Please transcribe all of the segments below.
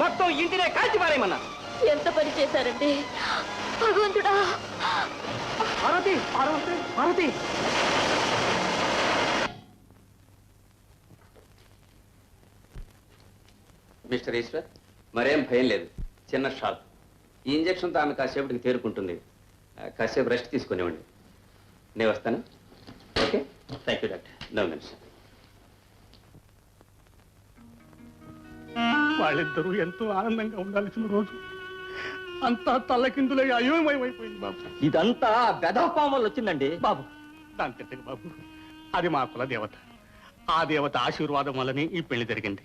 మొత్తం ఇంటినే కాల్చి పారేయమన్నా ఎంత పని చేశారండి? భగవంతుడా! పార్వతి పార్వతి పార్వతి! మిస్టర్ ఈశ్వర్ మరేం భయం లేదు. చిన్న షాక్. ఈ ఇంజక్షన్తో ఆమె కాసేపటికి తేరుకుంటుంది. కాసేపు రెస్ట్ తీసుకునేవ్వండి. నేను వస్తాను. Okay? Thank you doctor. No mention. వాళ్ళిద్దరూ ఎంతో ఆనందంగా ఉండాల్సిన రోజు. అంతా తల్లకిందులై అయోమయమైపోయింది బాబు. ఇదంతా బెదపాం వల్ల వచ్చిందండి. బాబు దానికి ఎందుకు బాబు. అది మా కుల దేవత. ఆ దేవత ఆశీర్వాదం వల్లనే ఈ పెళ్ళి జరిగింది.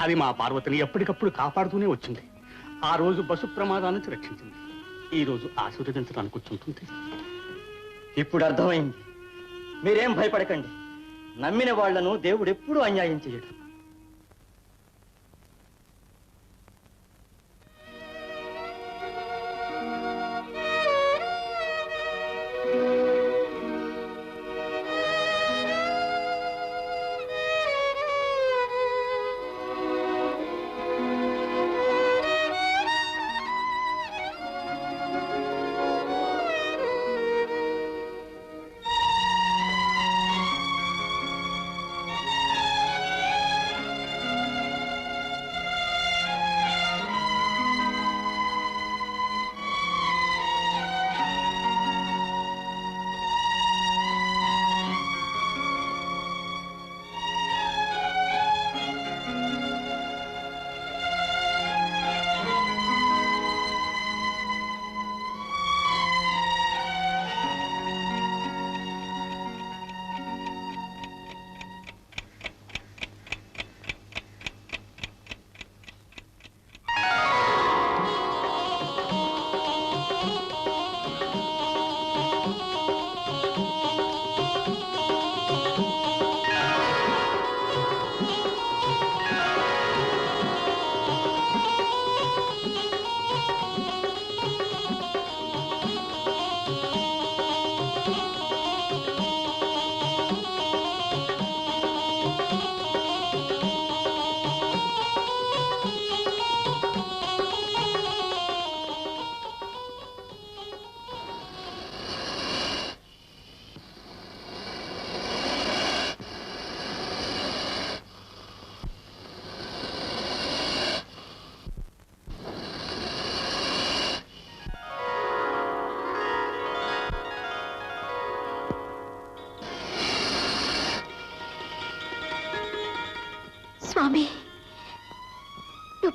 అది మా పార్వతిని ఎప్పటికప్పుడు కాపాడుతూనే వచ్చింది. ఆ రోజు బస్సు ప్రమాదాల నుంచి రక్షించింది. ఈ రోజు ఆశీర్వదించడానికి కూర్చుంటుంది ఇప్పుడు అర్థమైంది. మీరేం భయపడకండి. నమ్మిన వాళ్ళను దేవుడు ఎప్పుడూ అన్యాయం చేయడు.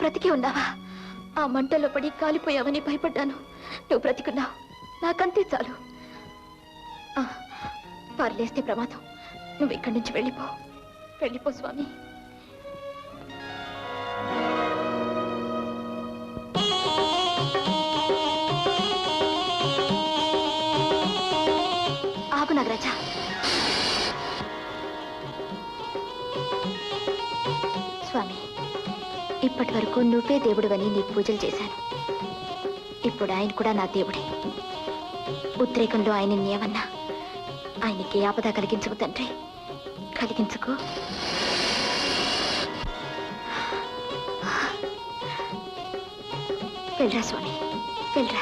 బ్రతికి ఉన్నావా? ఆ మంటలో పడి కాలిపోయావని భయపడ్డాను. నువ్వు బ్రతికున్నావు. నాకంతే చాలు. ఆ, ప్రమాదం. నువ్వు ఇక్కడి నుంచి వెళ్ళిపో. వెళ్ళిపో స్వామి. ఆగు నాగరాజా. ఇప్పటి వరకు నువ్వే దేవుడువని నీకు పూజలు చేశాను. ఇప్పుడు ఆయన కూడా నా దేవుడే. ఉద్రేకంలో ఆయన ఏమన్నా ఆయనకి ఆపద కలిగించుకు తండ్రి. కలిగించుకో. వెళ్ళరా స్వామి వెళ్ళరా.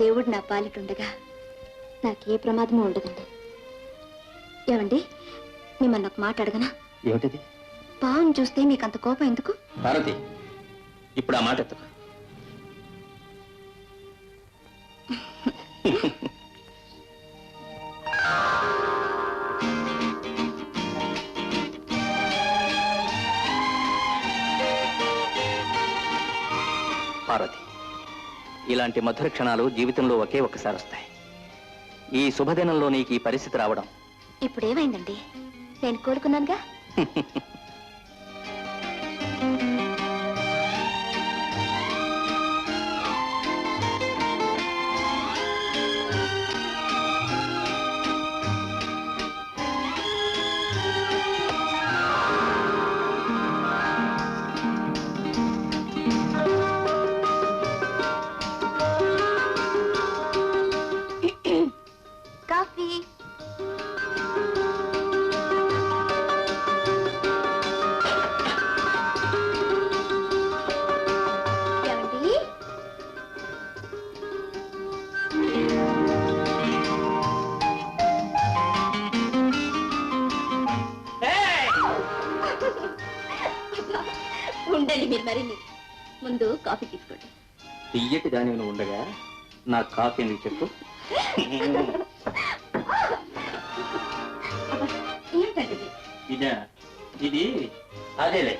దేవుడు నా పాలిటుండగా నాకే ప్రమాదము ఉండదండి. ఏమండి? మిమ్మల్ని ఒక మాట అడగనా? ఏమిటిది? పావును చూస్తే మీకు అంత కోపం ఎందుకు? పార్వతి ఇప్పుడు ఆ మాట ఎత్తుకు. ఇలాంటి మధుర క్షణాలు జీవితంలో ఒకే ఒక్కసారి వస్తాయి. ఈ శుభదినంలో నీకు ఈ పరిస్థితి రావడం. ఇప్పుడు ఏమైందండి నేను కోలుకున్నానుగా? ముందు కాఫీ తీసుకోండి. తియ్యటి దాని ఉండగా నా కాఫీ ఎందుకు చెప్పు? ఇదా ఇది అదేలే.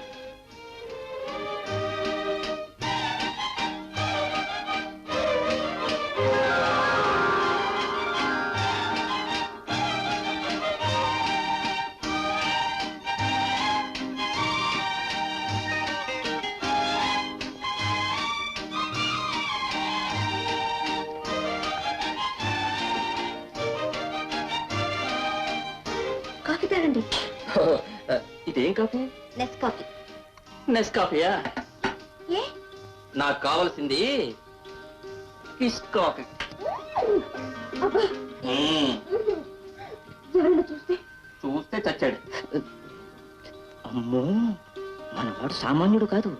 ఇదేం కాఫీ? నెస్ కాఫీ నెస్ కాఫీయా ఏ? నాకు కావాల్సింది ఫిష్ కాఫీ. చూస్తే? చచ్చాడు. అమ్మో మనవాడు సామాన్యుడు కాదు.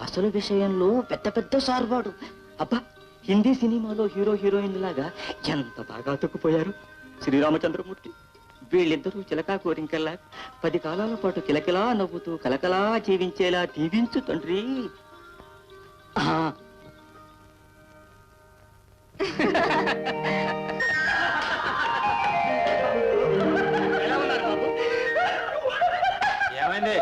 అసలు విషయంలో పెద్ద పెద్ద సార్వాడు. అబ్బా హిందీ సినిమాలో హీరో హీరోయిన్ లాగా ఎంత బాగా అతుక్కుపోయారు. శ్రీరామచంద్రమూర్తి. వీళ్ళిద్దరూ చిలకా కోరింకల్లా పది కాలాల పాటు కిలకిలా నవ్వుతూ కలకలా జీవించేలా దీవించు తండ్రి. ఏమైంది?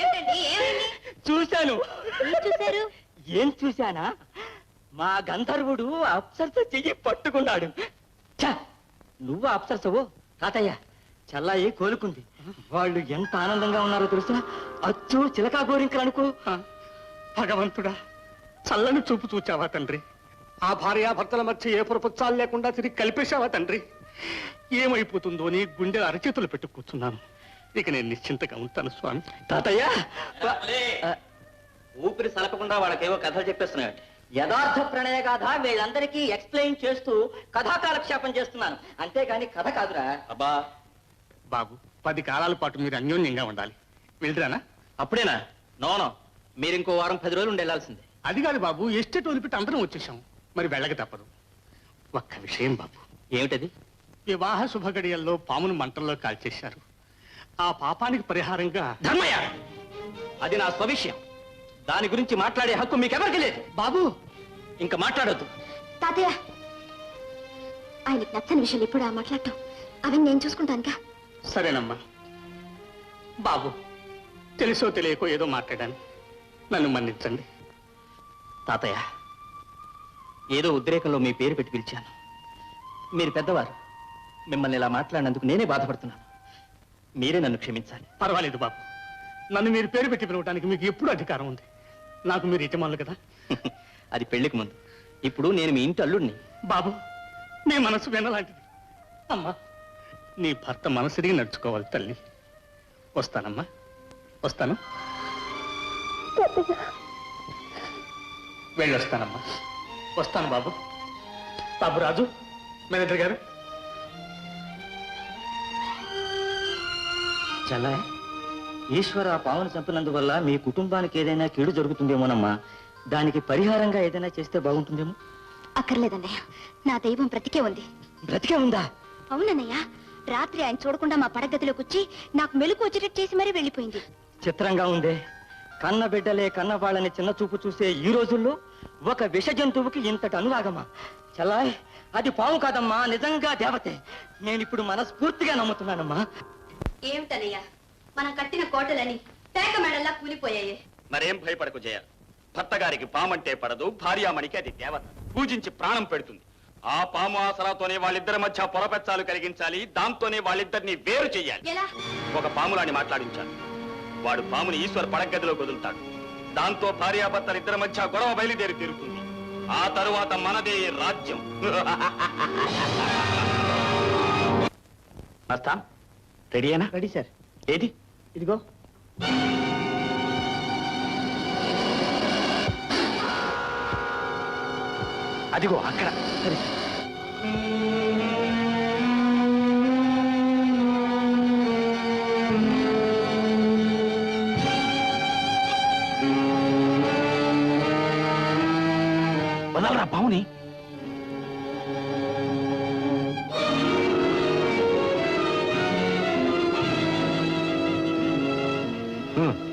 ఏమిటండి? ఏమైంది? చూశాను. చూశారు? ఏం చూశానా? మా గంధర్వుడు అప్సరస చెయ్యి పట్టుకున్నాడు! నువ్వు అప్సరసవు? తాతయ్య చల్లాయి కోలుకుంది. వాళ్ళు ఎంత ఆనందంగా ఉన్నారో తెలుసా? అచ్చు చిలకా గోరింకలు అనుకో. ఆ, భగవంతుడా చల్లని చూపు చూచావా తండ్రి? ఆ భార్యాభర్తల మధ్య ఏ పురపుచ్చాలు లేకుండా తిరిగి కలిపేశావా తండ్రి? ఏమైపోతుందో నీ గుండె అరచేతులు పెట్టు కూర్చున్నాను. ఇక నేను నిశ్చింతగా ఉంటాను స్వామి. తాతయ్య ఊపిరి సలపకుండా వాళ్ళకేవో కథలు చెప్పేస్తున్నాడు యథార్థ ప్రణయ గాథ వీళ్ళందరికీ ఎక్స్ప్లెయిన్ చేస్తూ కథా కాలక్షేపం చేస్తున్నాను. అంతేగాని కథ కాదురా. అబ్బా బాబు పది కాలాల పాటు మీరు అన్యోన్యంగా ఉండాలి. వెళ్ళరానా? అప్పుడేనా? నోనో మీరు ఇంకో వారం పది రోజులు ఉండి వెళ్ళాల్సిందే. అది కాదు బాబు ఎస్టేట్ వదిలిపెట్టి అందరం వచ్చేసాం మరి వెళ్ళక తప్పదు. ఒక్క విషయం బాబు. ఏమిటది? వివాహ శుభగడియల్లో పామును మంటల్లో కాల్చేశారు. ఆ పాపానికి పరిహారంగా ధర్మయ్య! అది నా స్వవిషయం. దాని గురించి మాట్లాడే హక్కు మీకెవరికి లేదు. బాబు! ఇంకా మాట్లాడొద్దు. తాతయ్య! ఆయనకి నచ్చని విషయాలు ఇప్పుడు ఆ మాట్లాడటం. అవన్నీ నేను చూసుకుంటానుగా. సరేనమ్మా. బాబు తెలుసో తెలియకో ఏదో మాట్లాడాను. నన్ను మన్నించండి. తాతయ్య ఏదో ఉద్రేకంలో మీ పేరు పెట్టి పిలిచాను. మీరు పెద్దవారు. మిమ్మల్ని ఇలా మాట్లాడినందుకు నేనే బాధపడుతున్నాను. మీరే నన్ను క్షమించాలి. పర్వాలేదు బాబు. నన్ను మీరు పేరు పెట్టి పిలవడానికి మీకు ఎప్పుడు అధికారం ఉంది. నాకు మీరు యజమానులు కదా? అది పెళ్ళికి ముందు. ఇప్పుడు నేను మీ ఇంటి అల్లుడిని బాబు నీ మనసు వినలాంటిది అమ్మా నీ భర్త మనసురిగి నడుచుకోవాలి తల్లి. వస్తానమ్మా వస్తాను. వెళ్ళొస్తానమ్మా. వస్తాను బాబు. బాబు రాజు మేనేజర్ గారు. చల్లా ఈశ్వర ఆ పావును చంపినందువల్ల మీ కుటుంబానికి ఏదైనా కీడు జరుగుతుందేమోనమ్మా? దానికి పరిహారంగా ఏదైనా చేస్తే బాగుంటుందేమో? అక్కర్లేదన్నయ్య. నా దైవం బ్రతికే ఉంది. బ్రతికే ఉందా? అవునన్నయ్య. రాత్రి ఆయన చూడకుండా మా పడగదిలోకి వచ్చి నాకు మెలకు వచ్చేటట్టు చేసి మరీ వెళ్ళిపోయింది. చిత్రంగా ఉందే. కన్న బిడ్డలే కన్న వాళ్ళని చిన్న చూపు చూసే ఈ రోజుల్లో ఒక విష జంతువుకి ఇంతటి అనురాగమా? చల్లాయ్ అది పాము కాదమ్మా నిజంగా దేవతే. నేను ఇప్పుడు మనస్ఫూర్తిగా నమ్ముతున్నానమ్మా. ఏమిటనయ్య మనం కట్టిన కోటలని పేక మెడల్లా కూలిపోయాయి. మరేం భయపడకు జయ. భర్త గారికి పామంటే పడదు భార్యామణికి అది దేవత. పూజించి ప్రాణం పెడుతుంది. ఆ పాము ఆసరాతోనే వాళ్ళిద్దరి మధ్య పొరపెచ్చాలు కలిగించాలి దాంతోనే వాళ్ళిద్దరిని వేరు చెయ్యాలి. ఒక పాములాని మాట్లాడించాను వాడు పాముని ఈశ్వర్ పడగదిలో వదులుతాడు దాంతో భార్యాభర్తలిద్దరి మధ్య గొడవ బయలుదేరి తీరుతుంది. ఆ తరువాత మనదే రాజ్యం. Ready sir. ఏది? ఇదిగో. అదిగో అక్కడ. సరే. हम्म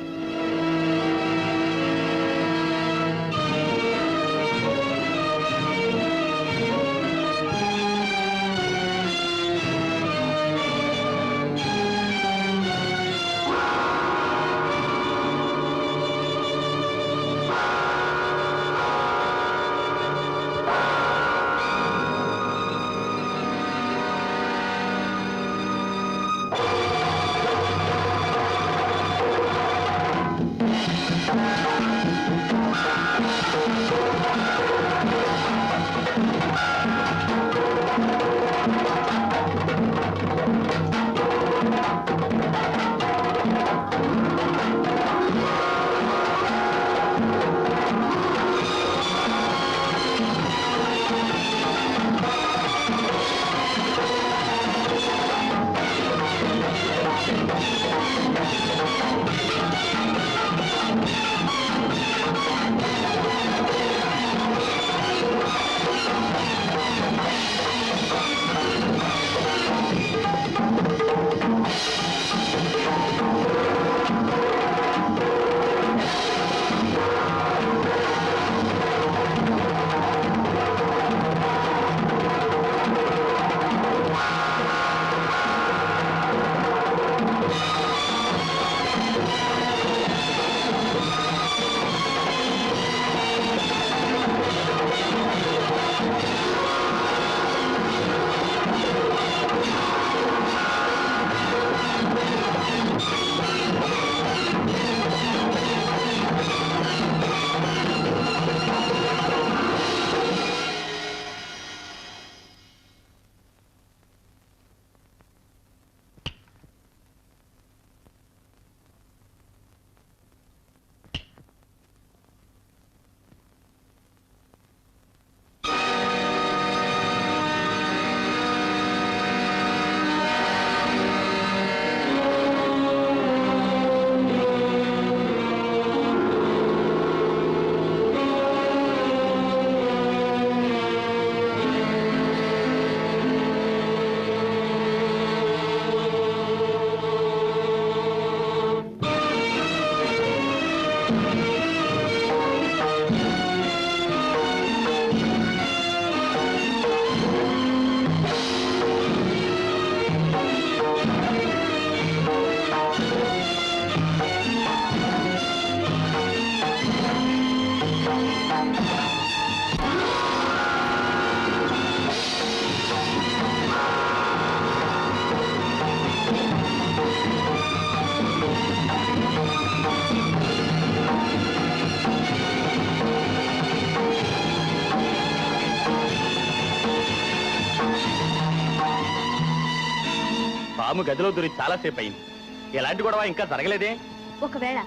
పాము గదిలో దూరి చాలాసేపు అయింది ఎలాంటి గొడవ ఇంకా జరగలేదే? ఒకవేళ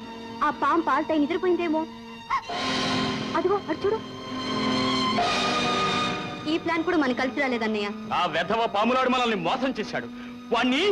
ఆ పాము పాల్తై నిద్రపోయిందేమో? అదిగో అటు చూడు. ఈ ప్లాన్ కూడా మనకు కలిసి రాలేదన్నయ్య. ఆ వెధవ పాములాడు మనల్ని మోసం చేశాడు. వాణ్ణి